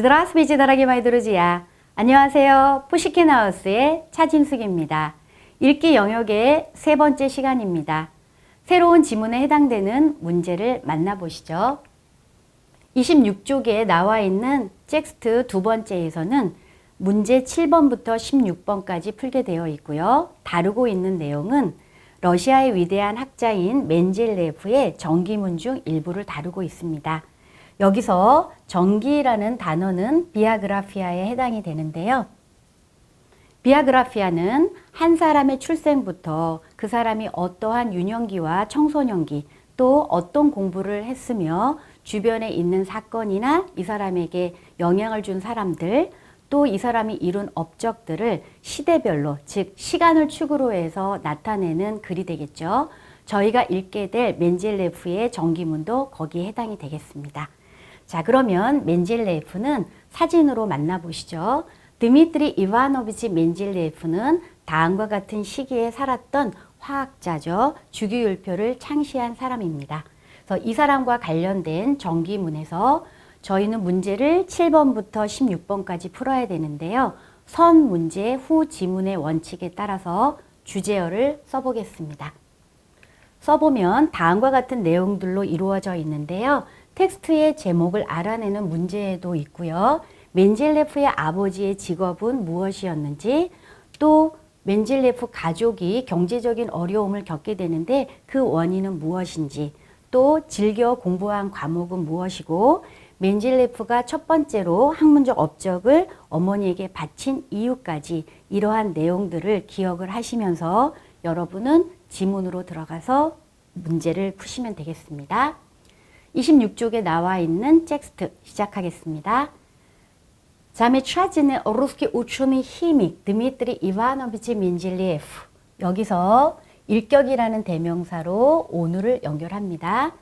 Здравствуйте, дорогие мои друзья. 안녕하세요. 푸시킨하우스의 차진숙입니다. 읽기 영역의 세 번째 시간입니다. 새로운 지문에 해당되는 문제를 만나보시죠. 26쪽에 나와 있는 텍스트 두 번째에서는 문제 7번부터 16번까지 풀게 되어 있고요. 다루고 있는 내용은 러시아의 위대한 학자인 멘젤레프의 전기문 중 일부를 다루고 있습니다. 여기서 전기라는 단어는 비아그라피아에 해당이 되는데요. 비아그라피아는 한 사람의 출생부터 그 사람이 어떠한 유년기와 청소년기 또 어떤 공부를 했으며 주변에 있는 사건이나 이 사람에게 영향을 준 사람들 또 이 사람이 이룬 업적들을 시대별로 즉 시간을 축으로 해서 나타내는 글이 되겠죠. 저희가 읽게 될 멘젤레프의 전기문도 거기에 해당이 되겠습니다. 자, 그러면 멘젤레프는 사진으로 만나보시죠. 드미트리 이바노비치 멘젤레프는 다음과 같은 시기에 살았던 화학자죠. 주기율표를 창시한 사람입니다. 그래서 이 사람과 관련된 전기문에서 저희는 문제를 7번부터 16번까지 풀어야 되는데요. 선 문제 후 지문의 원칙에 따라서 주제어를 써보겠습니다. 써보면 다음과 같은 내용들로 이루어져 있는데요. 텍스트의 제목을 알아내는 문제도 있고요. 멘젤레프의 아버지의 직업은 무엇이었는지 또 멘젤레프 가족이 경제적인 어려움을 겪게 되는데 그 원인은 무엇인지 또 즐겨 공부한 과목은 무엇이고 멘젤레프가 첫 번째로 학문적 업적을 어머니에게 바친 이유까지 이러한 내용들을 기억을 하시면서 여러분은 지문으로 들어가서 문제를 푸시면 되겠습니다. 26쪽에 나와 있는 텍스트 시작하겠습니다. 자미트라지는 어루스키 우추니 히믹 드미트리 이바노비치 민질리에프 여기서 일격이라는 대명사로 오늘을 연결합니다.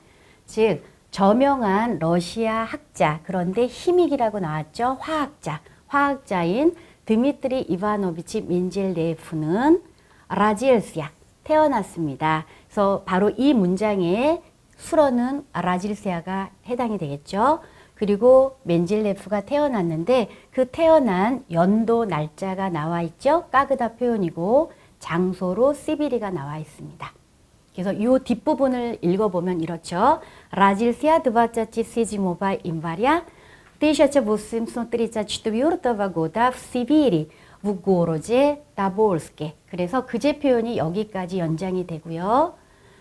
즉 저명한 러시아 학자 그런데 히믹이라고 나왔죠. 화학자 화학자인 드미트리 이바노비치 민질리에프는 라지엘스야 태어났습니다. 그래서 바로 이 문장에 수로는 라질세아가 해당이 되겠죠. 그리고 멘젤레프가 태어났는데 그 태어난 연도 날짜가 나와 있죠. 까그다 표현이고 장소로 시비리가 나와 있습니다. 그래서 이 뒷부분을 읽어보면 이렇죠. 라질세아 드바짜치 시지모바 인바리아 1834 года в Сибири в городе Тобольске. 그래서 그제 표현이 여기까지 연장이 되고요.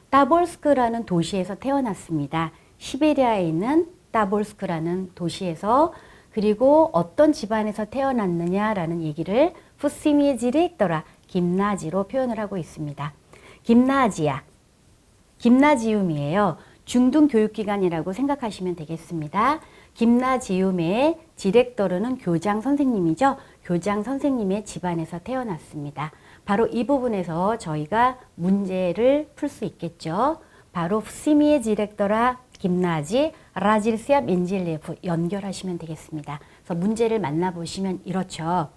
따볼스크라는 도시에서 태어났습니다. 시베리아에 있는 따볼스크라는 도시에서 그리고 어떤 집안에서 태어났느냐라는 얘기를 푸시미에 지레익더라 김나지로 표현을 하고 있습니다. 김나지야, 김나지움이에요. 중등 교육기관이라고 생각하시면 되겠습니다. 김나지움의 디렉터르는 교장 선생님이죠. 교장 선생님의 집안에서 태어났습니다. 바로 이 부분에서 저희가 문제를 풀 수 있겠죠. 바로 시미의 디렉터라 김나지 라질시아 민질레프 연결하시면 되겠습니다. 그래서 문제를 만나보시면 이렇죠.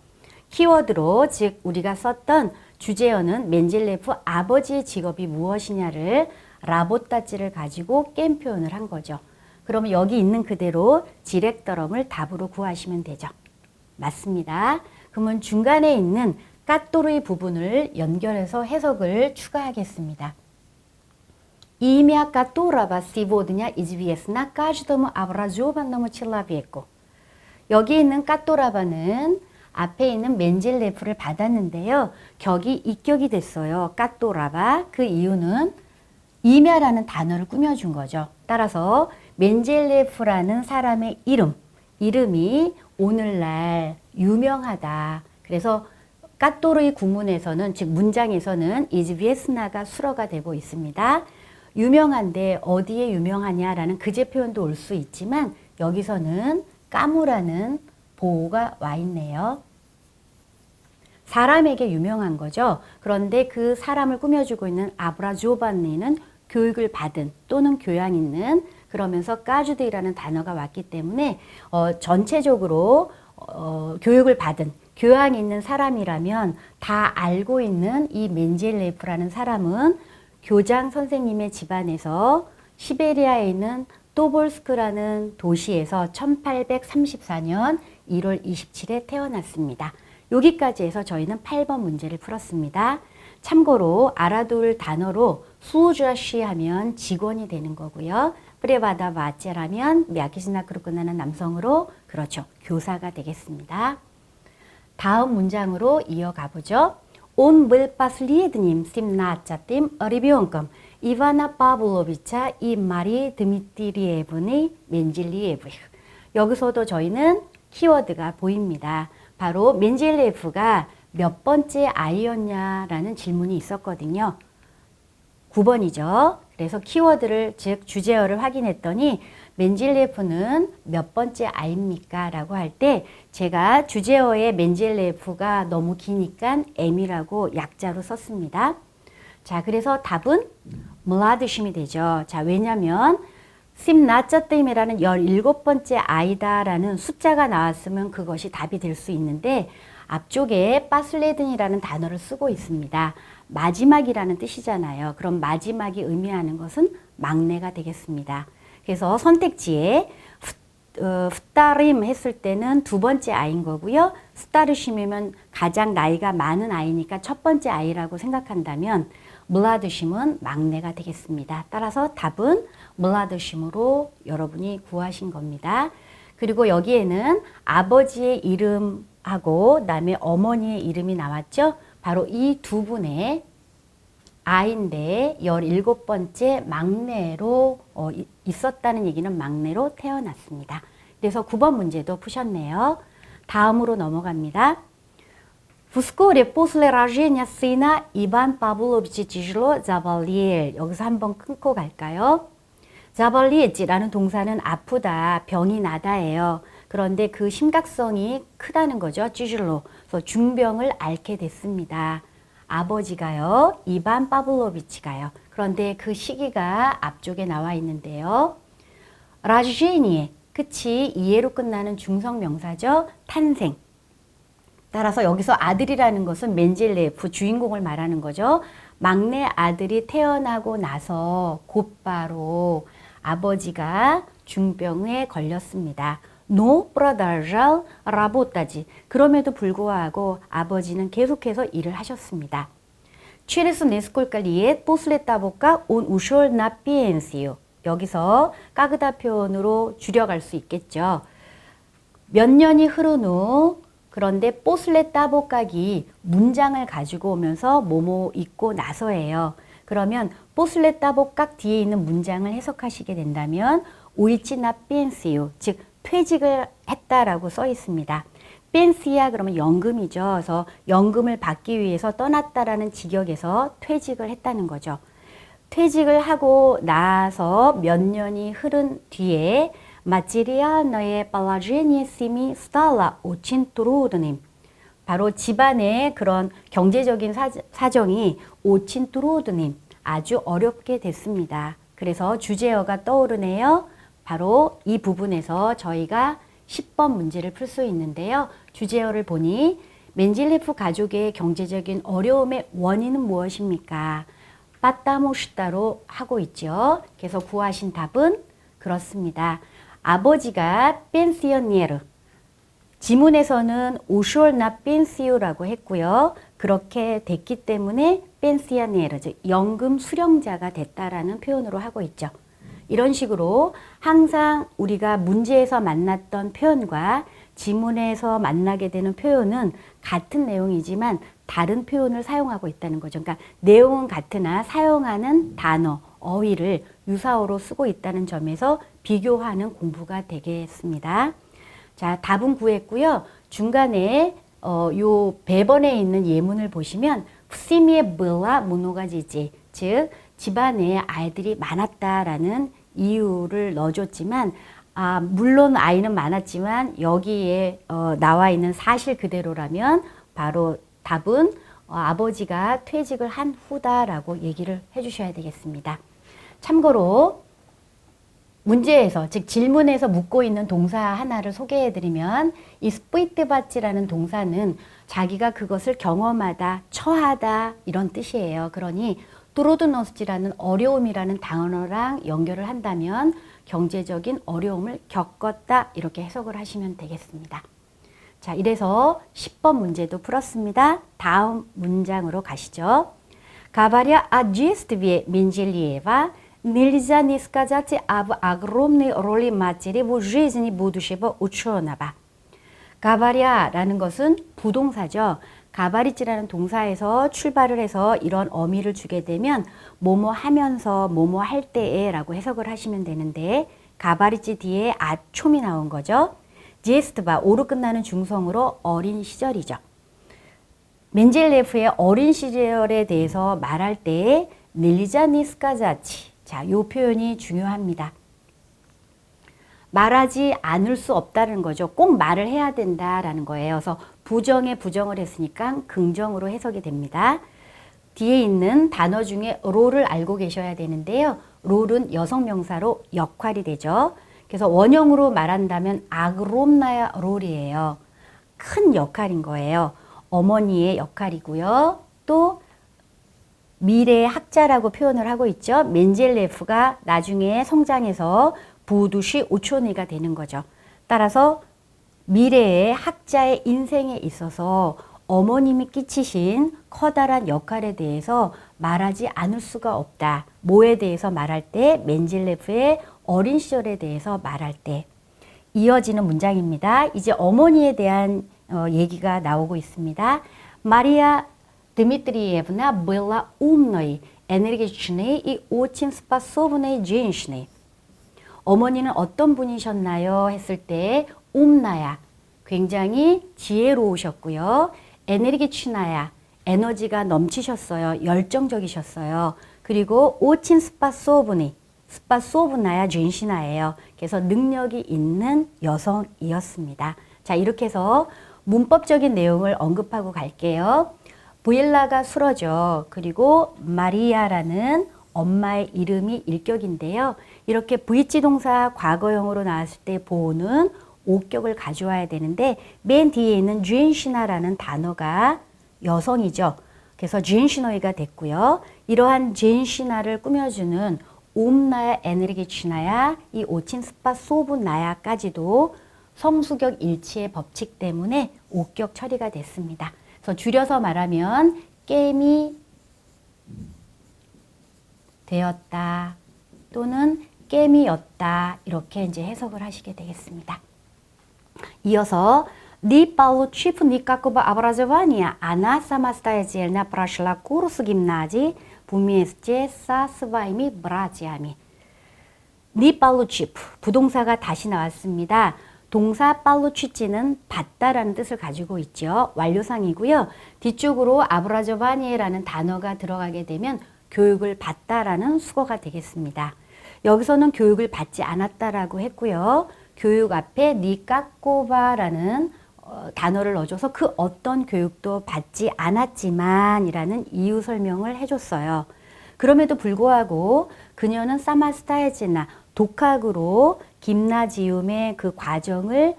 키워드로 즉 우리가 썼던 주제어는 멘젤레프 아버지의 직업이 무엇이냐를 라보따지를 가지고 게임 표현을 한 거죠. 그러면 여기 있는 그대로 디렉터럼을 답으로 구하시면 되죠. 맞습니다. 그러면 중간에 있는 까또르의 부분을 연결해서 해석을 추가하겠습니다. Имя которого сегодня известно каждому образованному человеку. 여기 있는 까또라바는 앞에 있는 멘젤레프를 받았는데요. 격이 이격이 됐어요. 까또라바. 그 이유는 이며라는 단어를 꾸며준 거죠. 따라서 멘젤레프라는 사람의 이름, 이름이 오늘날 유명하다. 그래서 까또르의 구문에서는 즉 문장에서는 이즈비에스나가 수러가 되고 있습니다. 유명한데 어디에 유명하냐라는 그제 표현도 올 수 있지만 여기서는 까무라는 보호가 와 있네요. 사람에게 유명한 거죠. 그런데 그 사람을 꾸며주고 있는 아브라조반니는 교육을 받은 또는 교양 있는 그러면서 까주드이라는 단어가 왔기 때문에 어, 전체적으로 어, 교육을 받은 교양 있는 사람이라면 다 알고 있는 이 멘젤레프라는 사람은 교장 선생님의 집안에서 시베리아에 있는 또볼스크라는 도시에서 1834년 1월 27일에 태어났습니다. 여기까지 해서 저희는 8번 문제를 풀었습니다. 참고로 알아둘 단어로 수주아시 하면 직원이 되는 거고요. 프레바다 바체라면 미야키시나크로 끝나는 남성으로 그렇죠. 교사가 되겠습니다. 다음 문장으로 이어가 보죠. Он был последним семнадцатым ребенком Ивана Павловича и Марии Дмитриевны Менделеевых. 여기서도 저희는 키워드가 보입니다. 바로 멘젤레프가 몇 번째 아이였냐라는 질문이 있었거든요. 9번이죠. 그래서 키워드를 즉 주제어를 확인했더니 멘젤레프는 몇 번째 아입니까? 라고 할 때 제가 주제어에 멘젤레프가 너무 기니까 M이라고 약자로 썼습니다. 자, 그래서 답은 물라드심이 되죠. 자, 왜냐면 심나쩌뜸이라는 17번째 아이다라는 숫자가 나왔으면 그것이 답이 될 수 있는데 앞쪽에 빠슬레든이라는 단어를 쓰고 있습니다. 마지막이라는 뜻이잖아요. 그럼 마지막이 의미하는 것은 막내가 되겠습니다. 그래서 선택지에 어, 스타림 했을 때는 두 번째 아이인 거고요. 스타르심이면 가장 나이가 많은 아이니까 첫 번째 아이라고 생각한다면 물라드심은 막내가 되겠습니다. 따라서 답은 물라드심으로 여러분이 구하신 겁니다. 그리고 여기에는 아버지의 이름하고 그다음에 어머니의 이름이 나왔죠. 바로 이 두 분의 아인데 17번째 막내로 어, 이- 있었다는 얘기는 막내로 태어났습니다. 그래서 9번 문제도 푸셨네요. 다음으로 넘어갑니다. Вскоре после рождения сына Иван Павлович тяжело заболел. 여기서 한번 끊고 갈까요? 자벌리엣지라는 동사는 아프다, 병이 나다예요. 그런데 그 심각성이 크다는 거죠. 찌질로. 그래서 중병을 앓게 됐습니다. 아버지가요, 이반 파블로비치가요. 그런데 그 시기가 앞쪽에 나와 있는데요. 라주니의 끝이 이해로 끝나는 중성 명사죠. 탄생. 따라서 여기서 아들이라는 것은 멘젤레프 주인공을 말하는 거죠. 막내 아들이 태어나고 나서 곧바로 아버지가 중병에 걸렸습니다. No brother, 라보따지. 그럼에도 불구하고 아버지는 계속해서 일을 하셨습니다. 취레스 네스콜깔리에 뽀슬레따보까 온 우쇼얼 나피엔시요. 여기서 까그다 표현으로 줄여갈 수 있겠죠. 몇 년이 흐른 후 그런데 뽀슬레 따보까기 문장을 가지고 오면서 뭐뭐 있고 나서예요. 그러면 뽀슬레 따보깍 뒤에 있는 문장을 해석하시게 된다면 오이치나 삐엔스유 즉 퇴직을 했다라고 써 있습니다. 펜스야 그러면 연금이죠. 그래서 연금을 받기 위해서 떠났다라는 직역에서 퇴직을 했다는 거죠. 퇴직을 하고 나서 몇 년이 흐른 뒤에 마찌리아 너의 팔라제니의 심이 스탈라 오친 트로드님 바로 집안의 그런 경제적인 사정이 오친 트로드님 아주 어렵게 됐습니다. 그래서 주제어가 떠오르네요. 바로 이 부분에서 저희가 10번 문제를 풀 수 있는데요. 주제어를 보니 멘질레프 가족의 경제적인 어려움의 원인은 무엇입니까? 빠따모시다로 하고 있죠. 그래서 구하신 답은 그렇습니다. 아버지가 펜시오니에르 지문에서는 우쇼나 펜시오라고 했고요. 그렇게 됐기 때문에 펜시아니에르 즉 연금 수령자가 됐다라는 표현으로 하고 있죠. 이런 식으로 항상 우리가 문제에서 만났던 표현과 지문에서 만나게 되는 표현은 같은 내용이지만 다른 표현을 사용하고 있다는 거죠. 그러니까 내용은 같으나 사용하는 단어, 어휘를 유사어로 쓰고 있다는 점에서 비교하는 공부가 되겠습니다. 자, 답은 구했고요. 중간에 어, 요 배번에 있는 예문을 보시면 푸시미에 블라 무노가지지 즉 집안에 아이들이 많았다라는 이유를 넣어줬지만 아, 물론 아이는 많았지만 여기에 어, 나와 있는 사실 그대로라면 바로 답은 어, 아버지가 퇴직을 한 후다라고 얘기를 해주셔야 되겠습니다. 참고로 문제에서 즉 질문에서 묻고 있는 동사 하나를 소개해 드리면 이 스프이트바치라는 동사는 자기가 그것을 경험하다, 처하다 이런 뜻이에요. 그러니 뚜로드노스지라는 어려움이라는 단어랑 연결을 한다면 경제적인 어려움을 겪었다 이렇게 해석을 하시면 되겠습니다. 자, 이래서 10번 문제도 풀었습니다. 다음 문장으로 가시죠. Говоря о детстве Менделеева, нельзя не сказать об огромной роли матери в жизни будущего ученого. 가바리아라는 것은 부동사죠. 가바리찌라는 동사에서 출발을 해서 이런 어미를 주게 되면 뭐뭐 하면서 뭐뭐 할 때에 라고 해석을 하시면 되는데 가바리찌 뒤에 아촘이 나온 거죠. 지에스트바 오로 끝나는 중성으로 어린 시절이죠. 멘젤레프의 어린 시절에 대해서 말할 때 닐리자니스카자치 자, 요 표현이 중요합니다. 말하지 않을 수 없다는 거죠. 꼭 말을 해야 된다라는 거예요. 그래서 부정에 부정을 했으니까 긍정으로 해석이 됩니다. 뒤에 있는 단어 중에 롤을 알고 계셔야 되는데요. 롤은 여성 명사로 역할이 되죠. 그래서 원형으로 말한다면 아그롬나야 롤이에요. 큰 역할인 거예요. 어머니의 역할이고요. 또 미래의 학자라고 표현을 하고 있죠. 멘젤레프가 나중에 성장해서 부두시 우초니가 되는 거죠. 따라서 미래의 학자의 인생에 있어서 어머님이 끼치신 커다란 역할에 대해서 말하지 않을 수가 없다. 뭐에 대해서 말할 때 멘젤레프의 어린 시절에 대해서 말할 때 이어지는 문장입니다. 이제 어머니에 대한 어, 얘기가 나오고 있습니다. 마리아 Дмитриевна была умной, энергичной и очень способной женщиной. 어머니는 어떤 분이셨나요? 했을 때 옴나야 굉장히 지혜로우셨고요. 에너지 취나야 에너지가 넘치셨어요. 열정적이셨어요. 그리고 오친 스파소브니 스파소브나야 쥔시나예요. 그래서 능력이 있는 여성이었습니다. 자 이렇게 해서 문법적인 내용을 언급하고 갈게요. 부일라가 수러죠. 그리고 마리아라는 엄마의 이름이 일격인데요. 이렇게 VC 동사 과거형으로 나왔을 때 보호는 오격을 가져와야 되는데 맨 뒤에 있는 쥔시나라는 단어가 여성이죠. 그래서 쥔시노이가 됐고요. 이러한 쥔시나를 꾸며주는 옴나야 에너기치나야 이 오친 스파 소브 나야까지도 성수격 일치의 법칙 때문에 오격 처리가 됐습니다. 그래서 줄여서 말하면 게임이 되었다 또는 게임이었다 이렇게 이제 해석을 하시게 되겠습니다. 이어서 Ни получив никакого образования, она самостоятельно прошла курс гимназии вместе со своими братьями. 니 팔루치프 부동사가 다시 나왔습니다. 동사 팔루치치는 받다라는 뜻을 가지고 있죠. 완료상이고요. 뒤쪽으로 아브라조바니에라는 단어가 들어가게 되면 교육을 받다라는 수거가 되겠습니다. 여기서는 교육을 받지 않았다라고 했고요. 교육 앞에 니 까꼬바라는 어, 단어를 넣어줘서 그 어떤 교육도 받지 않았지만 이라는 이유 설명을 해줬어요. 그럼에도 불구하고 그녀는 사마스타에지나 독학으로 김나지움의 그 과정을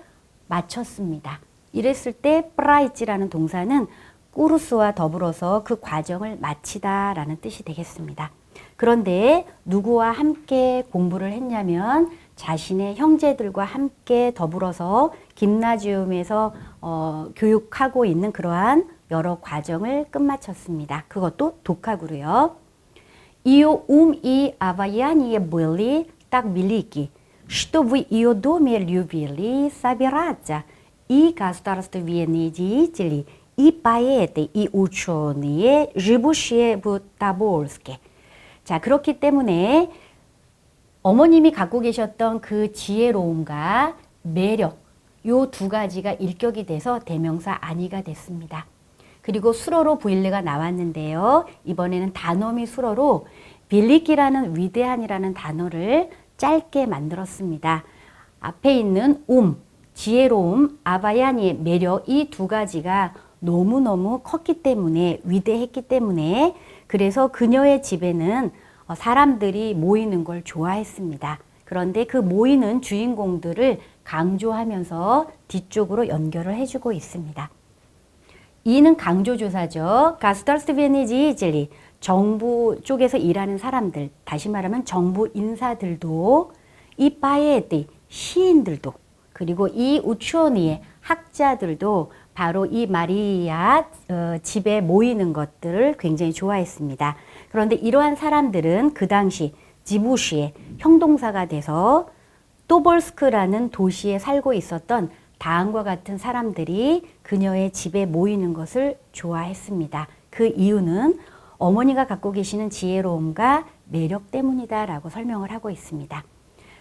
마쳤습니다. 이랬을 때 프라이치라는 동사는 꾸루스와 더불어서 그 과정을 마치다 라는 뜻이 되겠습니다. 그런데 누구와 함께 공부를 했냐면 자신의 형제들과 함께 더불어서 김나지움에서 어, 교육하고 있는 그러한 여러 과정을 끝마쳤습니다. 그것도 독학으로요. Ее ум и обаяние были так велики, что в ее доме любили собираться и государственные деятели, и поэты, и ученые, живущие в Тобольске. 자, 그렇기 때문에 어머님이 갖고 계셨던 그 지혜로움과 매력, 요 두 가지가 일격이 돼서 대명사 아니가 됐습니다. 그리고 수로로 부일레가 나왔는데요. 이번에는 단어미 수로로 빌리기라는 위대한이라는 단어를 짧게 만들었습니다. 앞에 있는 움, 지혜로움, 아바야니의 매력 이 두 가지가 너무너무 컸기 때문에 위대했기 때문에 그래서 그녀의 집에는 어, 사람들이 모이는 걸 좋아했습니다. 그런데 그 모이는 주인공들을 강조하면서 뒤쪽으로 연결을 해주고 있습니다. 이는 강조조사죠. 가스터스베니지질리 정부 쪽에서 일하는 사람들, 다시 말하면 정부 인사들도 이 파에티 시인들도 그리고 이 우추오니의 학자들도 바로 이 마리아 어, 집에 모이는 것들을 굉장히 좋아했습니다. 그런데 이러한 사람들은 그 당시 지부시의 형동사가 돼서 또볼스크라는 도시에 살고 있었던 다음과 같은 사람들이 그녀의 집에 모이는 것을 좋아했습니다. 그 이유는 어머니가 갖고 계시는 지혜로움과 매력 때문이다라고 설명을 하고 있습니다.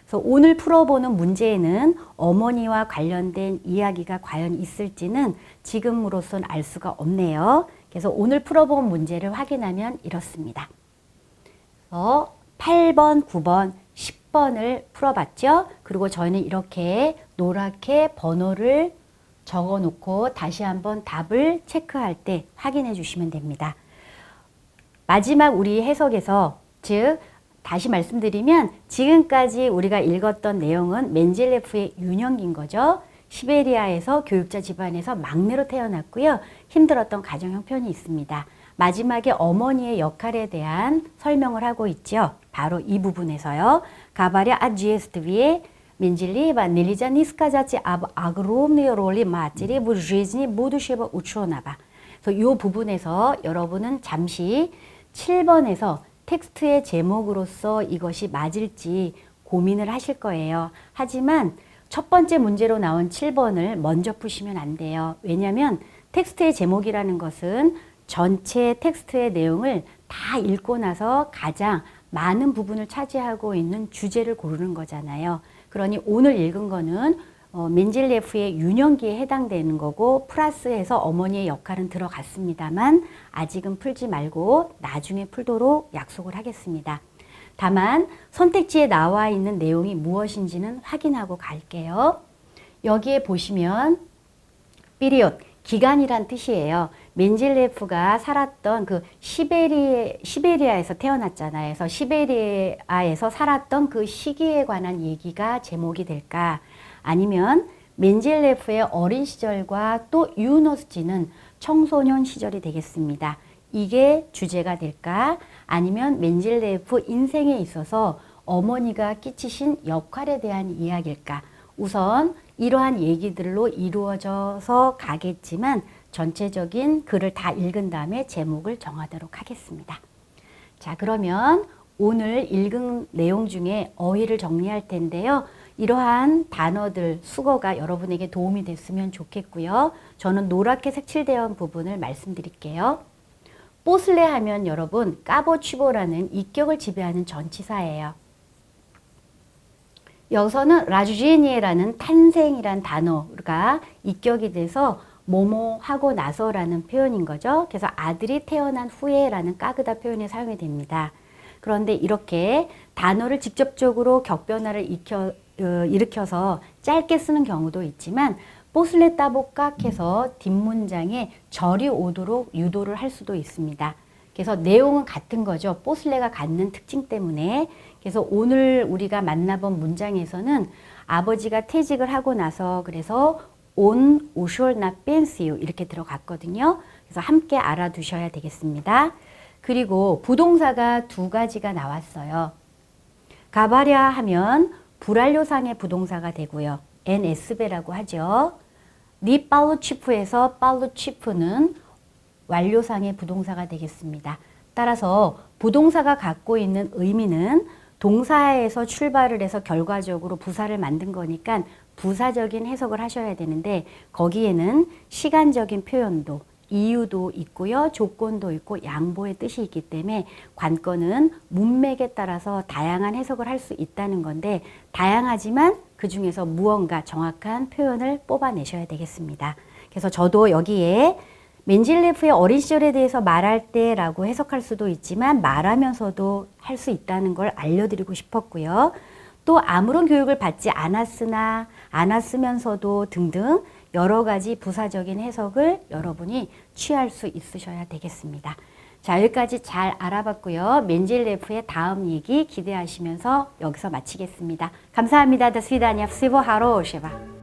그래서 오늘 풀어보는 문제에는 어머니와 관련된 이야기가 과연 있을지는 지금으로선 알 수가 없네요. 그래서 오늘 풀어본 문제를 확인하면 이렇습니다. 어, 8번, 9번, 10번을 풀어봤죠? 그리고 저희는 이렇게 노랗게 번호를 적어 놓고 다시 한번 답을 체크할 때 확인해 주시면 됩니다. 마지막 우리 해석에서 즉 다시 말씀드리면 지금까지 우리가 읽었던 내용은 멘젤레프의 유년기인 거죠. 시베리아에서 교육자 집안에서 막내로 태어났고요. 힘들었던 가정 형편이 있습니다. 마지막에 어머니의 역할에 대한 설명을 하고 있죠. 바로 이 부분에서요. 가바리 아지에스트비에 민질리바 닐리자 니스카자치 아그로움의 롤이 마찌리 부르지니 모두시바 우추오나바. 그래서 이 부분에서 여러분은 잠시 7번에서 텍스트의 제목으로서 이것이 맞을지 고민을 하실 거예요. 하지만 첫 번째 문제로 나온 7번을 먼저 푸시면 안 돼요. 왜냐하면 텍스트의 제목이라는 것은 전체 텍스트의 내용을 다 읽고 나서 가장 많은 부분을 차지하고 있는 주제를 고르는 거잖아요. 그러니 오늘 읽은 거는 어, 멘젤레프의 유년기에 해당되는 거고 플러스해서 어머니의 역할은 들어갔습니다만 아직은 풀지 말고 나중에 풀도록 약속을 하겠습니다. 다만 선택지에 나와 있는 내용이 무엇인지는 확인하고 갈게요. 여기에 보시면 피리옷 기간이란 뜻이에요. 멘젤레프가 살았던 그 시베리 시베리아에서 태어났잖아요. 그래서 시베리아에서 살았던 그 시기에 관한 얘기가 제목이 될까? 아니면 멘젤레프의 어린 시절과 또 유노스지는 청소년 시절이 되겠습니다. 이게 주제가 될까? 아니면 멘젤레프 인생에 있어서 어머니가 끼치신 역할에 대한 이야기일까? 우선 이러한 얘기들로 이루어져서 가겠지만 전체적인 글을 다 읽은 다음에 제목을 정하도록 하겠습니다. 자, 그러면 오늘 읽은 내용 중에 어휘를 정리할 텐데요. 이러한 단어들, 수거가 여러분에게 도움이 됐으면 좋겠고요. 저는 노랗게 색칠되어 온 부분을 말씀드릴게요. 뽀슬레 하면 여러분 까보취보라는 이격을 지배하는 전치사예요. 여기서는 라주지니에라는 탄생이란 단어가 입격이 돼서 뭐뭐 하고 나서라는 표현인 거죠. 그래서 아들이 태어난 후에라는 까그다 표현이 사용이 됩니다. 그런데 이렇게 단어를 직접적으로 격변화를 어, 일으켜서 짧게 쓰는 경우도 있지만 뽀슬레 따복깍 해서 뒷문장에 절이 오도록 유도를 할 수도 있습니다. 그래서 내용은 같은 거죠. 뽀슬레가 갖는 특징 때문에. 그래서 오늘 우리가 만나본 문장에서는 아버지가 퇴직을 하고 나서 그래서 온 우쇼나 뺀시요 이렇게 들어갔거든요. 그래서 함께 알아두셔야 되겠습니다. 그리고 부동사가 두 가지가 나왔어요. 가바랴 하면 불완료상의 부동사가 되고요. NS베라고 하죠. 니 팔루치프에서 팔루치프는 완료상의 부동사가 되겠습니다. 따라서 부동사가 갖고 있는 의미는 동사에서 출발을 해서 결과적으로 부사를 만든 거니까 부사적인 해석을 하셔야 되는데 거기에는 시간적인 표현도 이유도 있고요. 조건도 있고 양보의 뜻이 있기 때문에 관건은 문맥에 따라서 다양한 해석을 할 수 있다는 건데 다양하지만 그 중에서 무언가 정확한 표현을 뽑아내셔야 되겠습니다. 그래서 저도 여기에 멘질레프의 어린 시절에 대해서 말할 때라고 해석할 수도 있지만 말하면서도 할 수 있다는 걸 알려드리고 싶었고요. 또 아무런 교육을 받지 않았으나 않았으면서도 등등 여러 가지 부사적인 해석을 여러분이 취할 수 있으셔야 되겠습니다. 자, 여기까지 잘 알아봤고요. 멘젤레프의 다음 얘기 기대하시면서 여기서 마치겠습니다. 감사합니다. 더 스위다냐, 스보 하로 오셔봐.